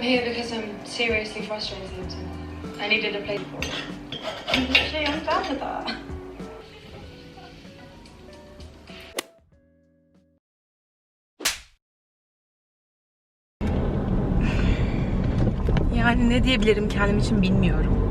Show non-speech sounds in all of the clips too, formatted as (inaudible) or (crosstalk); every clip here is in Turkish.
I'm here because I'm seriously frustrated. I needed a place. Şey, I'm down with that. Yani ne diyebilirim kendim için bilmiyorum.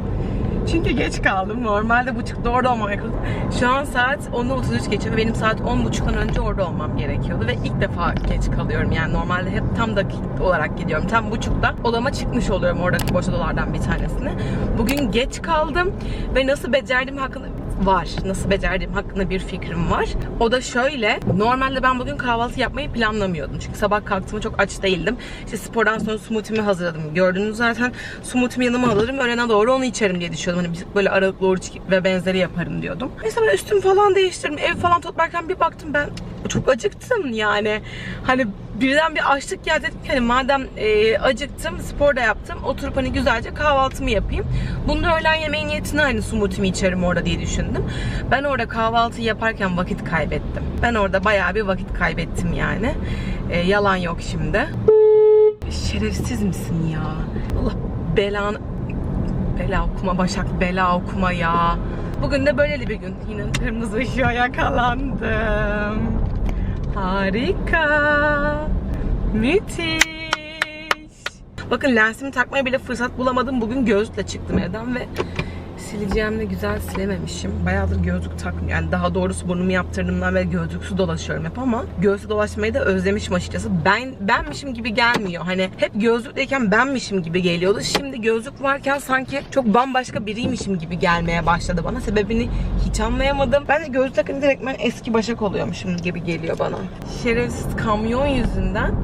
Çünkü geç kaldım. Normalde buçukta orada olmam gerekiyordu. Şu an saat 10'u 33 geçiyor ve benim saat 10.30'dan önce orada olmam gerekiyordu. Ve ilk defa geç kalıyorum. Yani normalde hep tam dakik olarak gidiyorum. Tam buçukta odama çıkmış oluyorum oradaki boş odalardan bir tanesine. Bugün geç kaldım ve nasıl becerdiğim hakkında var. Nasıl becerdiğim hakkında bir fikrim var. O da şöyle. Normalde ben bugün kahvaltı yapmayı planlamıyordum. Çünkü sabah kalktığımda çok aç değildim. İşte spordan sonra smoothie'mi hazırladım. Gördünüz zaten. Smoothie'mi yanıma alırım. Öğlene doğru onu içerim diye düşünüyordum. Hani böyle aralıklı oruç ve benzeri yaparım diyordum. Neyse ben üstümü falan değiştirdim. Ev falan toplarken bir baktım ben çok acıktım yani. Hani birden bir açlık geldi dedim ki hani madem e, acıktım spor da yaptım oturup hani güzelce kahvaltımı yapayım. Bunu da öğlen yemeği niyetine hani smoothie'mi içerim orada diye düşündüm. Ben orada kahvaltı yaparken vakit kaybettim. Ben orada bayağı bir vakit kaybettim yani. E, yalan yok şimdi. Şerefsiz misin ya? Allah belanı... Bela okuma Başak, bela okuma ya. Bugün de böyleli bir gün. Yine kırmızı ışığa yakalandım. Harika. Müthiş. Bakın lensimi takmaya bile fırsat bulamadım. Bugün gözlükle çıktım evden ve sileceğimle güzel silememişim. Bayağıdır gözlük takmıyorum. Yani daha doğrusu burnumu yaptırdığımdan beri gözlüksüz dolaşıyorum hep ama gözlük dolaşmayı da özlemişim açıkçası. Ben benmişim gibi gelmiyor. Hani hep gözlükteyken benmişim gibi geliyordu. Şimdi gözlük varken sanki çok bambaşka biriymişim gibi gelmeye başladı bana. Sebebini hiç anlayamadım. Ben de gözlük takınca direkt ben eski başak oluyormuşum gibi geliyor bana. Şerefsiz kamyon yüzünden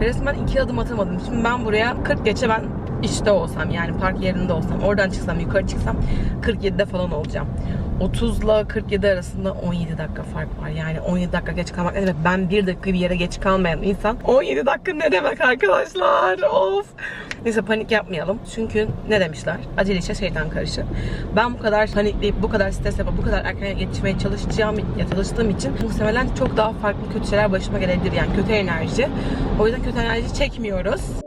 resmen iki adım atamadım. Şimdi ben buraya 40 geçe ben işte olsam yani park yerinde olsam oradan çıksam yukarı çıksam 47'de falan olacağım. 30 ile 47 arasında 17 dakika fark var. Yani 17 dakika geç kalmak ne demek? Ben bir dakika bir yere geç kalmayan insan 17 dakika ne demek arkadaşlar? Of. Neyse panik yapmayalım. Çünkü ne demişler? Acele işe şeytan karışır. Ben bu kadar panikleyip bu kadar stres yapıp bu kadar erken yetişmeye çalışacağım ya çalıştığım için muhtemelen çok daha farklı kötü şeyler başıma gelebilir. Yani kötü enerji. O yüzden kötü enerji çekmiyoruz.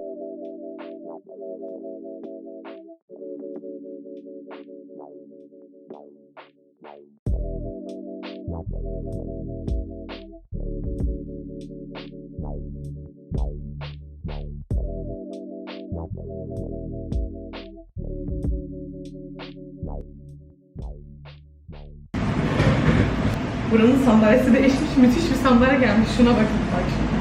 Buranın sandalyesi değişmiş. Müthiş bir sandalye gelmiş. Şuna bakın bak şimdi.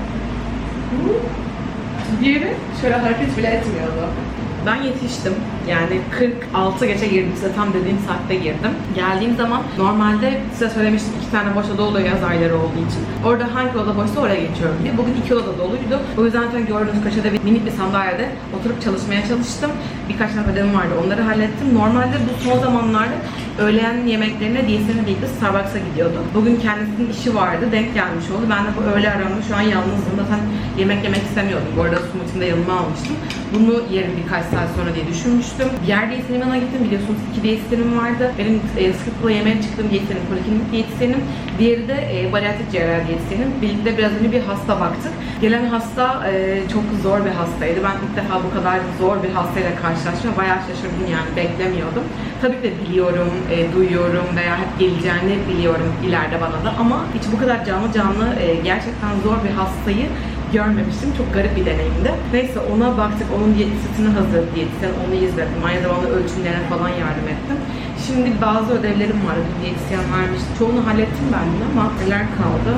Diğeri şöyle hareket bile etmiyordu. Ben yetiştim. Yani 46 geçe girdim. Size tam dediğim saatte girdim. Geldiğim zaman normalde size söylemiştim iki tane boş oda oluyor yaz ayları olduğu için. Orada hangi oda boşsa oraya geçiyorum diye. Bugün iki oda doluydu. O yüzden zaten gördüğünüz köşede bir minik bir sandalyede oturup çalışmaya çalıştım. Birkaç tane ödevim vardı. Onları hallettim. Normalde bu son zamanlarda öğlen yemeklerine değil de Starbucks'a gidiyordu. Bugün kendisinin işi vardı. Denk gelmiş oldu. Ben de bu öğle aramda şu an yalnızım. Zaten yemek yemek istemiyordum. Bu arada smoothie'ni de yanıma almıştım. Bunu yerim birkaç saat sonra diye düşünmüştüm. Diğer diyetisyenim yanına gittim. Biliyorsunuz iki diyetisyenim vardı. Benim e, sıklıkla yemeğe çıktığım diyetisyenim poliklinik diyetisyenim. Diğeri de e, bariatrik cerrahi diyetisyenim. Birlikte biraz önce bir hasta baktık. Gelen hasta e, çok zor bir hastaydı. Ben ilk defa bu kadar zor bir hastayla karşılaştım. Bayağı şaşırdım yani beklemiyordum. Tabii de biliyorum, e, duyuyorum veya hep geleceğini biliyorum ileride bana da ama hiç bu kadar canlı canlı e, gerçekten zor bir hastayı görmemiştim. Çok garip bir deneyimdi. Neyse ona baktık. Onun diyet listesini hazırladı diyetisyen. Onu izledim. Aynı zamanda ölçümlerine falan yardım ettim. Şimdi bazı ödevlerim var. Bir diyetisyen vermişti. Çoğunu hallettim ben de ama neler kaldı?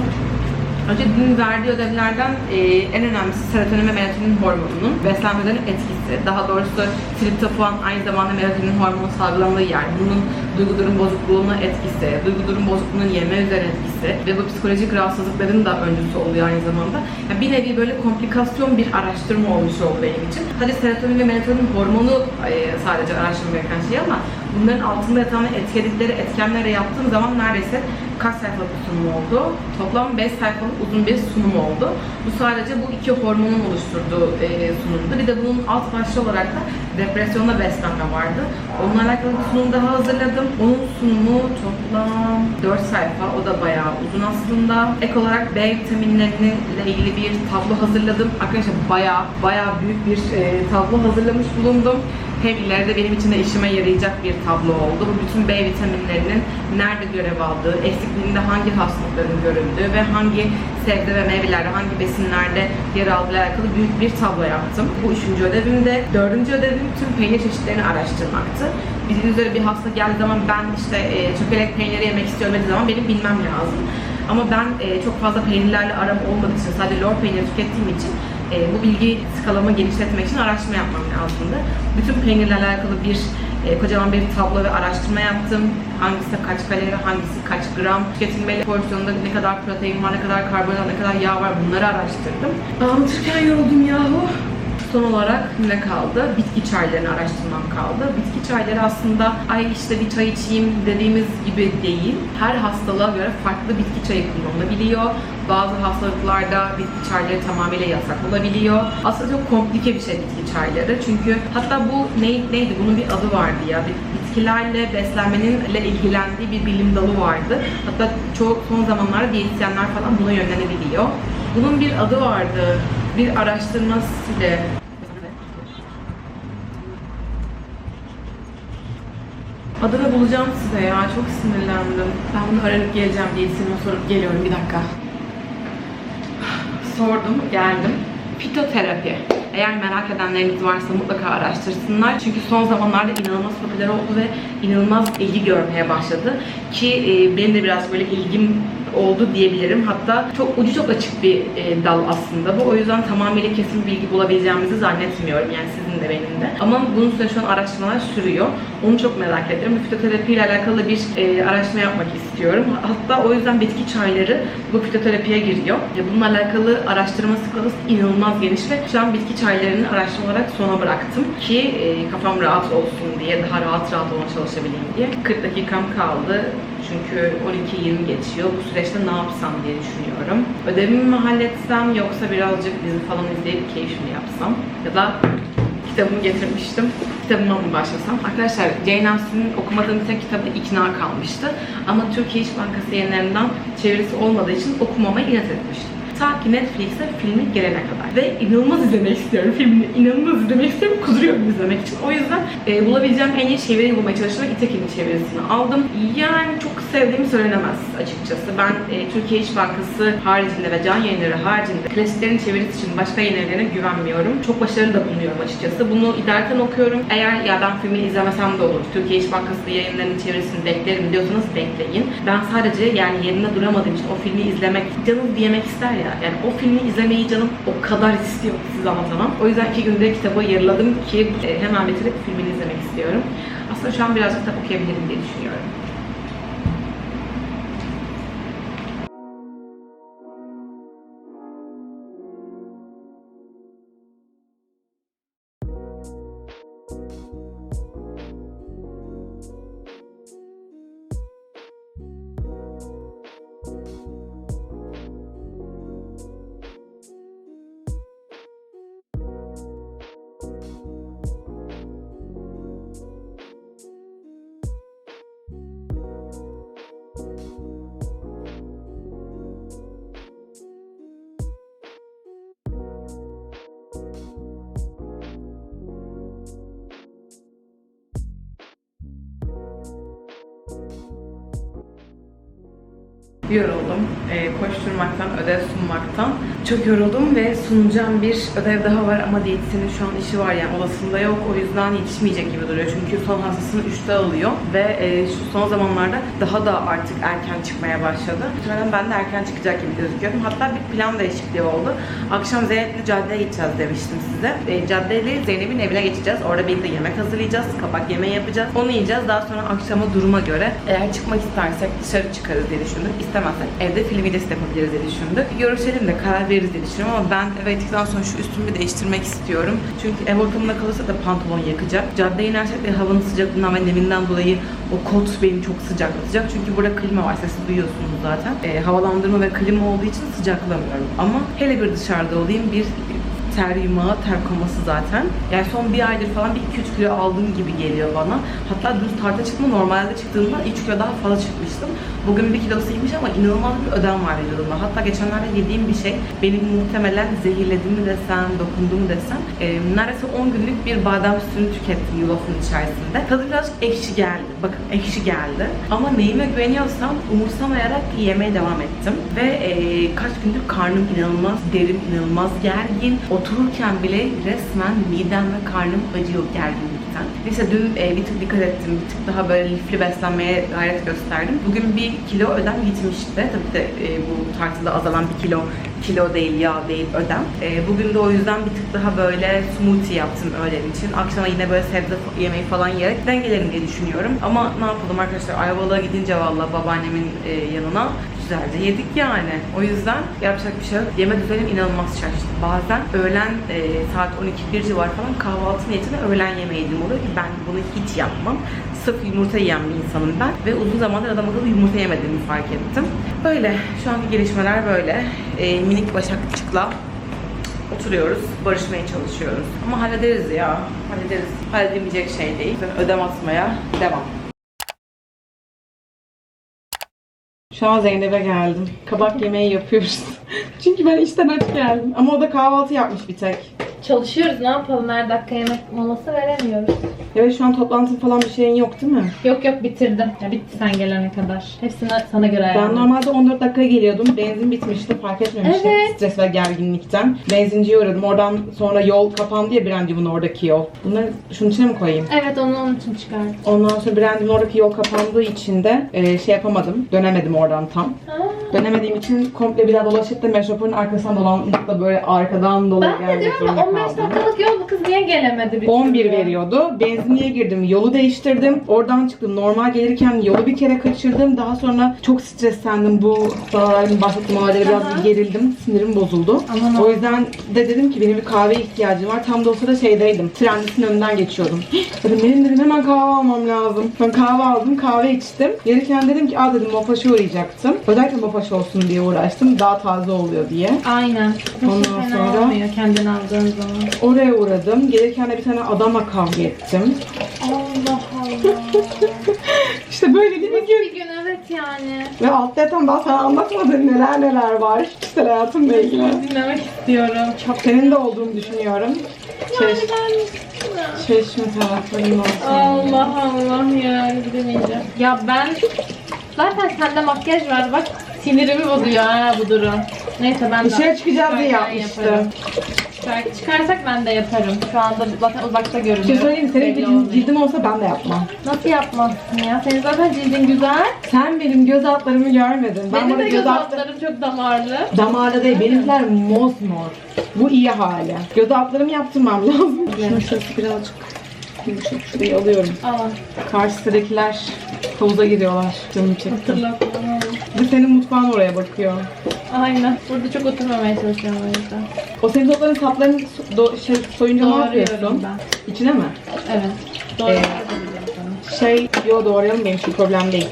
Önce dün verdiği ödevlerden e, en önemlisi serotonin ve melatonin hormonunun beslenmeden etkisi. Daha doğrusu triptofan aynı zamanda melatonin hormonu salgılandığı yer. Bunun duygu bozukluğuna etkisi, duygu bozukluğunun yeme üzerine etkisi ve bu psikolojik rahatsızlıkların da öncüsü oluyor aynı zamanda. Yani bir nevi böyle komplikasyon bir araştırma olmuş oldu benim için. Hadi serotonin ve melatonin hormonu e, sadece araştırma gereken şey ama bunların altında yatan etkiledikleri etkenlere yaptığım zaman neredeyse kaç sayfalık bir sunum oldu? Toplam 5 sayfalık uzun bir sunum oldu. Bu sadece bu iki hormonun oluşturduğu e, sunumdu. Bir de bunun alt başlığı olarak da depresyonda beslenme vardı. Onunla alakalı bir sunum daha hazırladım. Onun sunumu toplam 4 sayfa. O da bayağı uzun aslında. Ek olarak B vitaminleriyle ilgili bir tablo hazırladım. Arkadaşlar bayağı bayağı büyük bir e, tablo hazırlamış bulundum. Hem ileride benim için de işime yarayacak bir tablo oldu. Bu bütün B vitaminlerinin nerede görev aldığı, eksikliğinde hangi hastalıkların görüldüğü ve hangi sebze ve meyvelerde, hangi besinlerde yer aldığı alakalı büyük bir tablo yaptım. Bu üçüncü ödevimde. Dördüncü ödevim tüm peynir çeşitlerini araştırmaktı. Bildiğiniz üzere bir hasta geldiği zaman ben işte e, çökelek peyniri yemek istiyorum dediği zaman benim bilmem lazım. Ama ben e, çok fazla peynirlerle aram olmadığı için, sadece lor peyniri tükettiğim için e, bu bilgi skalamı genişletmek için araştırma yapmam lazımdı. Bütün peynirle alakalı bir e, kocaman bir tablo ve araştırma yaptım. Hangisi kaç kalori, hangisi kaç gram tüketilmeli, porsiyonunda ne kadar protein var, ne kadar karbonhidrat, ne kadar yağ var bunları araştırdım. Anlatırken yoruldum yahu. Son olarak ne kaldı? Bitki çaylarını araştırmam kaldı. Bitki çayları aslında ay işte bir çay içeyim dediğimiz gibi değil. Her hastalığa göre farklı bitki çayı kullanılabiliyor. Bazı hastalıklarda bitki çayları tamamıyla yasak olabiliyor. Aslında çok komplike bir şey bitki çayları. Çünkü hatta bu ne, neydi? Bunun bir adı vardı ya. Bit- Bitkilerle beslenmenin ile ilgilendiği bir bilim dalı vardı. Hatta çok son zamanlarda diyetisyenler falan buna yönlenebiliyor. Bunun bir adı vardı. Bir araştırması Adını bulacağım size ya. Çok sinirlendim. Ben bunu arayıp geleceğim diyetisyenime sorup geliyorum. Bir dakika. Sordum, geldim. Fitoterapi. Eğer merak edenleriniz varsa mutlaka araştırsınlar. Çünkü son zamanlarda inanılmaz popüler oldu ve inanılmaz ilgi görmeye başladı. Ki e, benim de biraz böyle ilgim oldu diyebilirim. Hatta çok ucu çok açık bir e, dal aslında bu. O yüzden tamamıyla kesin bilgi bulabileceğimizi zannetmiyorum. Yani sizin de benim de. Ama bunun üstüne şu an araştırmalar sürüyor. Onu çok merak ediyorum. Fitoterapi ile alakalı bir e, araştırma yapmak istiyorum. Hatta o yüzden bitki çayları bu fitoterapiye giriyor. E, bununla alakalı araştırma skalası inanılmaz geniş ve şu an bitki çaylarını araştırma olarak sona bıraktım ki e, kafam rahat olsun diye, daha rahat rahat ona çalışabileyim diye. 40 dakikam kaldı. Çünkü 12-20 geçiyor. Bu süreçte ne yapsam diye düşünüyorum. Ödevimi mi halletsem yoksa birazcık dizi falan izleyip keyif mi yapsam? Ya da kitabımı getirmiştim. Kitabıma mı başlasam? Arkadaşlar Jane Austen'in okumadığım tek kitabı İkna kalmıştı. Ama Türkiye İş Bankası yayınlarından çevirisi olmadığı için okumama inat etmiştim. Ta ki Netflix'e filmi gelene kadar. Ve inanılmaz izlemek istiyorum filmini. inanılmaz izlemek istiyorum. Kuduruyorum izlemek için. O yüzden e, bulabileceğim en iyi çeviriyi bulmaya çalıştım. ve İtekin'in çevirisini aldım. Yani çok sevdiğim söylenemez açıkçası. Ben e, Türkiye İş Bankası haricinde ve can yayınları haricinde klasiklerin çevirisi için başka yayın evlerine güvenmiyorum. Çok başarılı da bulunuyorum açıkçası. Bunu idareten okuyorum. Eğer ya ben filmi izlemesem de olur. Türkiye İş Bankası yayınlarının çevirisini beklerim diyorsanız bekleyin. Ben sadece yani yerine duramadığım için o filmi izlemek canım diyemek ister ya. Yani o filmi izlemeyi canım o kadar istiyor ki size anlatamam. O yüzden iki günde kitabı yarıladım ki e, hemen bitirip filmini izlemek istiyorum. Aslında şu an biraz kitap okuyabilirim diye düşünüyorum. Yoruldum. Ee, koşturmaktan, ödev sunmaktan. Çok yoruldum ve sunacağım bir ödev daha var ama diyetisyenin şu an işi var yani odasında yok. O yüzden yetişmeyecek gibi duruyor. Çünkü son hastasını 3'te alıyor ve e, şu son zamanlarda daha da artık erken çıkmaya başladı. Muhtemelen ben de erken çıkacak gibi gözüküyordum. Hatta bir plan değişikliği oldu. Akşam Zeynep'le caddeye gideceğiz demiştim size. E, caddeyle Zeynep'in evine geçeceğiz. Orada birlikte yemek hazırlayacağız. Kabak yemeği yapacağız. Onu yiyeceğiz. Daha sonra akşama duruma göre eğer çıkmak istersek dışarı çıkarız diye düşündük. İstemezsek evde film videosu yapabiliriz diye düşündük. Görüşelim de karar veririz diye düşünüyorum ama ben eve gittikten sonra şu üstümü değiştirmek istiyorum. Çünkü ev ortamında kalırsa da pantolon yakacak. Caddeye inersek de havanın sıcaklığından ve neminden dolayı o kot beni çok sıcaklatacak. Çünkü burada klima var. Sesi duyuyorsunuz zaten. E, havalandırma ve klima olduğu için sıcaklamıyorum. Ama hele bir dışarıda olayım bir ter yumağı, ter koması zaten. Yani son bir aydır falan bir 2-3 kilo aldığım gibi geliyor bana. Hatta dün tarta çıktığımda normalde çıktığımda 3 kilo daha fazla çıkmıştım. Bugün bir kilosu inmiş ama inanılmaz bir ödem var vücudumda. Hatta geçenlerde yediğim bir şey benim muhtemelen zehirledi mi desem, dokundu mu desem. e, neredeyse 10 günlük bir badem sütünü tükettim yulafın içerisinde. Tadı birazcık ekşi geldi. Bakın ekşi geldi. Ama neyime güveniyorsam umursamayarak yemeye devam ettim. Ve e, kaç gündür karnım inanılmaz derin, inanılmaz gergin. Otururken bile resmen midem ve karnım acıyor gerginlikten. Neyse dün e, bir tık dikkat ettim. Bir tık daha böyle lifli beslenmeye gayret gösterdim. Bugün bir kilo ödem gitmişti. Tabii de e, bu tartıda azalan bir kilo kilo değil, yağ değil, ödem. E, bugün de o yüzden bir tık daha böyle smoothie yaptım öğlen için. Akşama yine böyle sebze yemeği falan yiyerek dengelerim diye düşünüyorum. Ama ne yapalım arkadaşlar Ayvalık'a gidince valla babaannemin e, yanına güzelce yedik yani. O yüzden yapacak bir şey yok. Yeme düzenim inanılmaz şaştı. Bazen öğlen e, saat 12-1 civar falan kahvaltı niyetine öğlen yemeği yediğim oluyor ki ben bunu hiç yapmam. Sırf yumurta yiyen bir insanım ben. Ve uzun zamandır adam akıllı yumurta yemediğimi fark ettim. Böyle. Şu anki gelişmeler böyle. E, minik başakçıkla oturuyoruz, barışmaya çalışıyoruz. Ama hallederiz ya, hallederiz. Halledemeyecek şey değil. Ödem atmaya devam. Şu an Zeynep'e geldim. Kabak yemeği yapıyoruz. (laughs) Çünkü ben işten aç geldim. Ama o da kahvaltı yapmış bir tek. Çalışıyoruz ne yapalım her dakika yemek molası veremiyoruz. Evet şu an toplantı falan bir şeyin yok değil mi? Yok yok bitirdim. Ya bitti sen gelene kadar. Hepsini sana göre Ben ayarladım. normalde 14 dakikaya geliyordum. Benzin bitmişti. Fark etmemiştim. Evet. Stres ve gerginlikten. Benzinciye uğradım. Oradan sonra yol kapandı ya Brandim'in oradaki yol. Bunları şunun içine mi koyayım? Evet onu onun için çıkardım. Ondan sonra Brandim'in oradaki yol kapandığı için de e, şey yapamadım. Dönemedim oradan tam. Dönemediğim için komple bir daha dolaşıp da metropolün arkasından dolanıp da böyle arkadan dolayıp Ben de diyorum ya 15 dakikalık yol bu kız niye gelemedi bir 11 türlü? veriyordu. Benzinliğe girdim. Yolu değiştirdim. Oradan çıktım. Normal gelirken yolu bir kere kaçırdım. Daha sonra çok streslendim. Bu dağların bahsettiğim olaylara biraz Aha. gerildim. Sinirim bozuldu. Aman o yüzden de dedim ki benim bir kahve ihtiyacım var. Tam da o sırada şeydeydim. Trendisin önünden geçiyordum. (gasps) dedim benim dedim hemen kahve almam lazım. Ben kahve aldım. Kahve içtim. Gelirken dedim ki aa dedim Mofaş'a uğrayacaktım. Özellikle Mofaş olsun diye uğraştım. Daha taze oluyor diye. Aynen. Ondan sonra- olmuyor kendin aldığın zaman. Oraya uğradım. Gelirken de bir tane adamla kavga ettim. Allah (laughs) Allah. İşte böyle değil mi? bir gün evet yani. Ve altta yatan daha sana anlatmadığın neler neler var. Kişisel hayatımla ilgili. Dinlemek istiyorum. Çok. Senin de olduğunu düşünüyorum. Çeş, Yani ben... çeşme taraflarının olsun. Allah Allah ya gidemeyeceğim. Ya ben zaten sende makyaj var bak sinirimi bozuyor ha bu durum. Neyse ben de Dışarı çıkacağız diye yaparım. Çıkar- Çıkarsak ben de yaparım. Şu anda zaten uzakta görünüyor. Bir şey söyleyeyim mi? Senin Belli cildin, olmuyor. cildin olsa ben de yapmam. Nasıl yapmazsın ya? Senin zaten cildin güzel. Sen benim göz altlarımı görmedin. Ben Benim de göz göz altları... altlarım çok damarlı. Damarda değil, benimkiler mosmor. Bu iyi hali. Göz altlarımı yaptırmam lazım. Şunu şurası birazcık yumuşak şurayı alıyorum. Aa Karşıdakiler havuza giriyorlar. Canım çekti. hatırlatma. Bir senin mutfağın oraya bakıyor. Aynen. Burada çok oturmamaya çalışıyorum o yüzden. O senin topların saplarını so- do- şey, soyunca ne Doğruyorum yapıyorsun? ben. İçine mi? Evet. Doğru. Ee, Şey, yo doğrayalım benim için problem değil.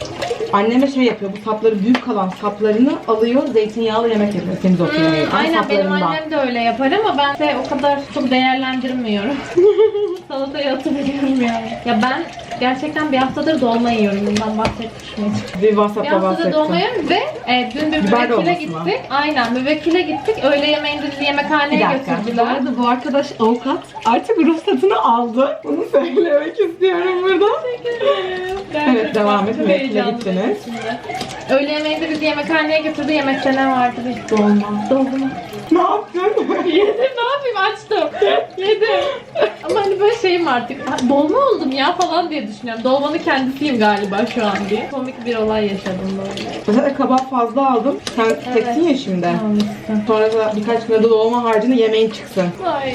Anneme şey yapıyor, bu sapları büyük kalan saplarını alıyor, zeytinyağlı yemek yapıyor semizotu Hmm, yemeği. Ama aynen benim saplarından. annem de öyle yapar ama ben de o kadar çok değerlendirmiyorum. (laughs) Salataya atabiliyorum yani. Ya ben gerçekten bir haftadır dolma yiyorum. Bundan bahsetmiş miydim? Bir Bir WhatsApp'ta haftadır bahsettim. dolma yiyorum ve e, dün bir Biber müvekkile dolması mı? gittik. Aynen müvekkile gittik. Öğle yemeğinde bizi Bir yemekhaneye dakika. Bu götürdüler. arada bu arkadaş avukat artık ruhsatını aldı. Bunu söylemek istiyorum burada. Evet, devam et. Müvekkile gittiniz. şimdi. Öğle yemeğinde bizi yemekhaneye götürdü. Yemekte ne vardı? Bir Dolma. dolma. Ne yaptın? (laughs) Yedim ne yapayım açtım. Yedim. Ama hani böyle şeyim artık. "Ha, Dolma oldum ya falan diye düşünüyorum. Dolmanın kendisiyim galiba şu an diye. Komik bir olay yaşadım böyle. Mesela kabak fazla aldım. Sen teksin ya şimdi. Sonra da birkaç güne de dolma harcını yemeğin çıksın. Ay.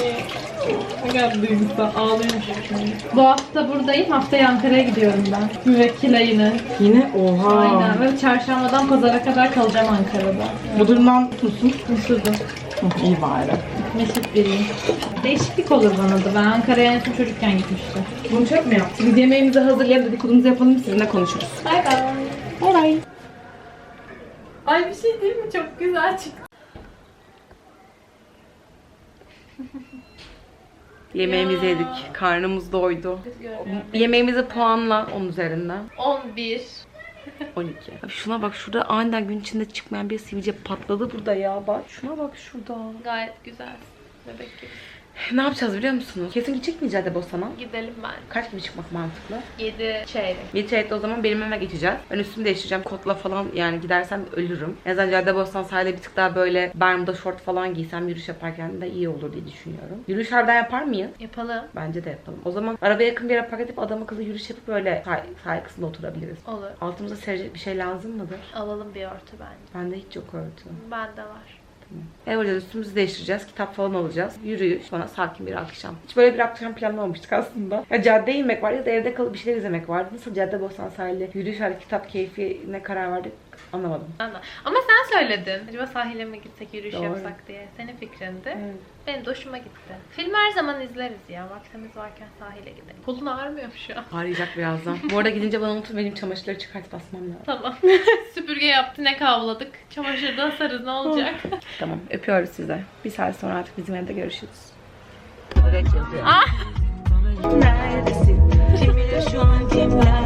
Duygusal. Ağlıyorum şimdi. Bu hafta buradayım. Haftaya Ankara'ya gidiyorum ben. Müvekkile yine. Yine oha. Aynen. Ve çarşambadan pazara kadar kalacağım Ankara'da. Bu durumdan musun? Mutsuzum. Oh, iyi bari. Mesut biriyim. Değişiklik olur bana da. Ben Ankara'ya en son çocukken gitmiştim. Bunu çok mu yaptık? Biz yemeğimizi hazırlayalım, dedikodumuzu yapalım, sizinle konuşuruz. Bay bay. Bay bay. Ay bir şey değil mi? Çok güzel çıktı. (laughs) Yemeğimizi yedik. Karnımız doydu. Yemeğimizi puanla 10 üzerinden. 11. 12. Abi şuna bak şurada aniden gün içinde çıkmayan bir sivilce patladı burada ya. Bak şuna bak şurada. Gayet güzel. Bebek gibi. Ne yapacağız biliyor musunuz? Kesin gidecek miyiz Caddebostan'a? Gidelim ben. Kaç gibi çıkmak mantıklı? 7 çeyrek. Yetişeyette o zaman benim eve geçeceğiz. Ben üstümü değiştireceğim. Kotla falan yani gidersem ölürüm. En azından Caddebostan sahilde bir tık daha böyle bermuda şort falan giysem yürüyüş yaparken de iyi olur diye düşünüyorum. Yürüyüş harbiden yapar mıyız? Yapalım. Bence de yapalım. O zaman arabaya yakın bir yere park edip adam akıllı yürüyüş yapıp böyle sahil, sahil kısmında oturabiliriz. Olur. Altımıza serecek bir şey lazım mıdır? Alalım bir örtü bence. Bende hiç yok örtü. Bende var. Ev alacağız, üstümüzü değiştireceğiz, kitap falan alacağız. Yürüyüş, sonra sakin bir akşam. Hiç böyle bir akşam planlamamıştık aslında. Ya caddeye inmek var ya da evde kalıp bir şeyler izlemek vardı. Nasıl cadde bostan sahilde yürüyüş var, kitap keyfine karar verdik anlamadım. Anla. Ama sen söyledin. Acaba sahile mi gitsek yürüyüş Doğru. yapsak diye. Senin fikrindi. Evet. Benim de hoşuma gitti. Film her zaman izleriz ya. Vaktimiz varken sahile gidelim. Kolun ağrımıyor mu şu an? Ağrıyacak birazdan. Bu arada gidince bana unutun benim çamaşırları çıkart basmam lazım. Tamam. (laughs) Süpürge yaptı. Ne kavladık. Çamaşırda asarız. Ne olacak? (laughs) Tamam öpüyoruz size. Bir saat sonra artık bizim evde görüşürüz. Neredesin? Kim bilir şu an kimler